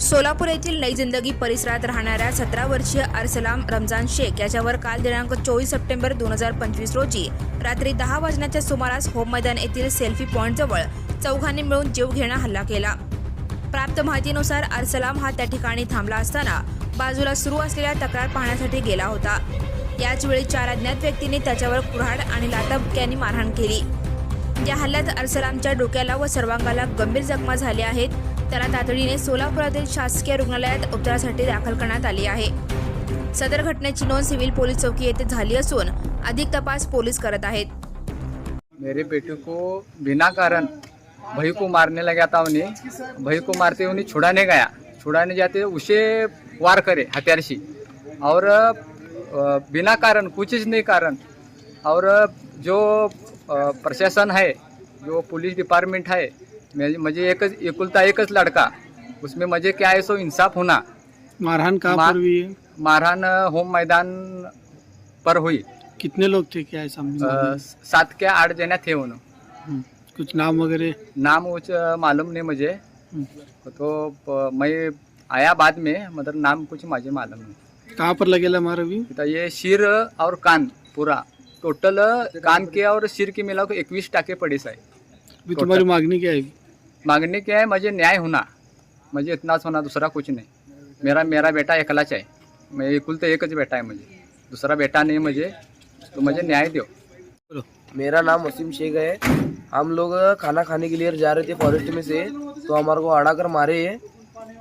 सोलापूर येथील नई जिंदगी परिसरात राहणाऱ्या सतरा वर्षीय अरसलाम रमजान शेख याच्यावर काल दिनांक चोवीस सप्टेंबर दोन हजार पंचवीस रोजी रात्री दहा वाजण्याच्या सुमारास होम मैदान येथील सेल्फी पॉईंटजवळ चौघांनी मिळून जीवघेणा हल्ला केला. प्राप्त माहितीनुसार अरसलाम हा त्या ठिकाणी थांबला असताना बाजूला सुरू असलेल्या तक्रार पाहण्यासाठी गेला होता. याचवेळी चार अज्ञात व्यक्तींनी त्याच्यावर कुऱ्हाड आणि लाटाबुक्यांनी मारहाण केली. या हल्ल्यात अरसलामच्या डोक्याला व सर्वांगाला गंभीर जखमा झाल्या आहेत. त्याला तातडीने सोलापुरातील शासकीय रुग्णालयात उपचारासाठी दाखल करण्यात आली आहे. सदर घटनेची नोंद सिव्हिल पोलीस चौकी येथे झाली असून अधिक तपास पोलीस करत आहेत. मेरे बेटे को बिना कारण भाई को मारने लगा था उन्हें. भाई को मारते उन्हें छुड़ाने गया. छुड़ाने जाते उसे वार करे हथियार से और बिना कारण कुछ नहीं कारण. और जो प्रशासन है जो पुलिस डिपार्टमेंट है मैं- मुझे एक एकुलता एकच लड़का. उसमें मुझे क्या है सो इंसाफ होना. मारहान कहाँ मार- हुई है मारहान होम मैदान पर हुई. कितने लोग थे क्या है सामने? सात के आठ जने थे उन्होंने कुछ नाम वगैरह? नाम कुछ मालूम नहीं मुझे. हम्म, तो मैं आया बाद में मतलब नाम कुछ मुझे मालूम नहीं. कहाँ पर लगेला मार अभी? तो ये सिर और कान पूरा. टोटल कान के और सिर के मिला के इक्कीस टाके पड़े साहे अभी तुम्हारी मांगनी क्या है? मांगने क्या है मुझे न्याय होना मुझे इतना होना दूसरा कुछ नहीं. मेरा मेरा बेटा एकलाच है मैं एकुल तो एक बेटा है मुझे दूसरा बेटा नहीं मुझे तो मुझे न्याय दो बोलो. मेरा नाम वसीम शेख है हम लोग खाना खाने के लिए जा रहे थे फॉरेस्ट में से. तो हमारे को अड़ा कर मारे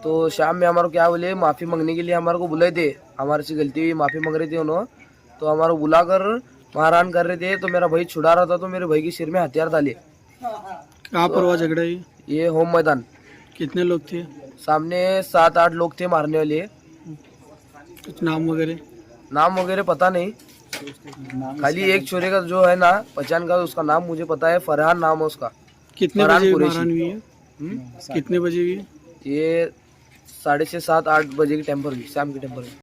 तो शाम में हमारे को क्या बोले माफ़ी मांगने के लिए हमारे को बुलाए थे. हमारे से गलती हुई माफ़ी मांग रहे थे उन्होंने. तो हमारे को बुलाकर मारहान कर रहे थे. तो मेरा भाई छुड़ा रहा था तो मेरे भाई के सिर में हथियार डाले. कहाँ पर हुआ झगड़ा ये? ये होम मैदान। कितने लोग थे? सामने सात आठ लोग थे मारने वाले। कुछ नाम वगैरह? नाम वगैरह पता नहीं। खाली एक छोरे का जो है ना पहचान का उसका नाम मुझे पता है फरहान नाम है उसका। कितने बजे हुई है? हम्म? कितने बजे हुई है? ये साढ़े छः सात आठ बजे की टेम्पर हुई शाम की टेम्पर हुई।